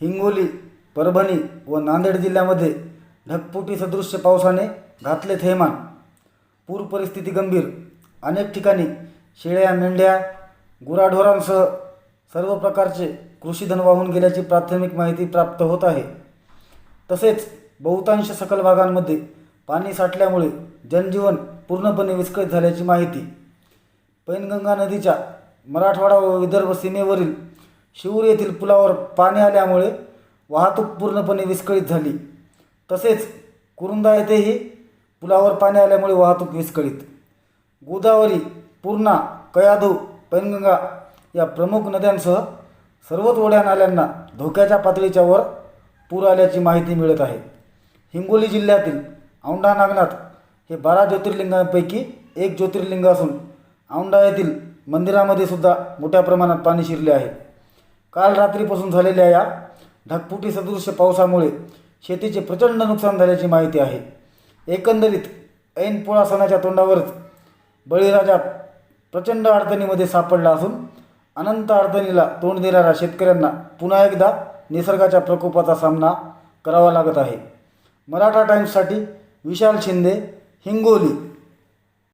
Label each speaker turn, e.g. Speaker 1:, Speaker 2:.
Speaker 1: हिंगोली परभणी व नांदेड जिल्ह्यामध्ये ढगपुटी सदृश्य पावसाने घातले थैमान. पूर परिस्थिती गंभीर. अनेक ठिकाणी शेळ्या मेंढ्या गुराढोरांसह सर्व प्रकारचे कृषीधन वाहून गेल्याची प्राथमिक माहिती प्राप्त होत आहे. तसेच बहुतांश सकल भागांमध्ये पाणी साठल्यामुळे जनजीवन पूर्णपणे विस्कळीत झाल्याची माहिती पैनगंगा नदीच्या मराठवाडा व विदर्भ सीमेवरील शिवूर येथील पुलावर पाणी आल्यामुळे वाहतूक पूर्णपणे विस्कळीत झाली. तसेच कुरुंदा येथेही पुलावर पाणी आल्यामुळे वाहतूक विस्कळीत. गोदावरी पूर्णा कयाधू पैनगंगा या प्रमुख नद्यांसह सर्वच ओढ्या नाल्यांना धोक्याच्या पातळीच्या वर पूर आल्याची माहिती मिळत आहे. हिंगोली जिल्ह्यातील औंढा नागनाथ हे बारा ज्योतिर्लिंगांपैकी एक ज्योतिर्लिंग असून औंढा येथील मंदिरामध्ये सुद्धा मोठ्या प्रमाणात पाणी शिरले आहे. काल रात्रीपासून झालेल्या या ढगफुटी सदृश्य पावसामुळे शेतीचे प्रचंड नुकसान झाल्याची माहिती आहे. एकंदरीत ऐन पोळा सणाच्या तोंडावरच बळीराजा प्रचंड अडचणीमध्ये सापडला असून अनंत अडचणीला तोंड देणाऱ्या शेतकऱ्यांना पुन्हा एकदा निसर्गाच्या प्रकोपाचा सामना करावा लागत आहे. मराठा टाइम्ससाठी विशाल शिंदे हिंगोली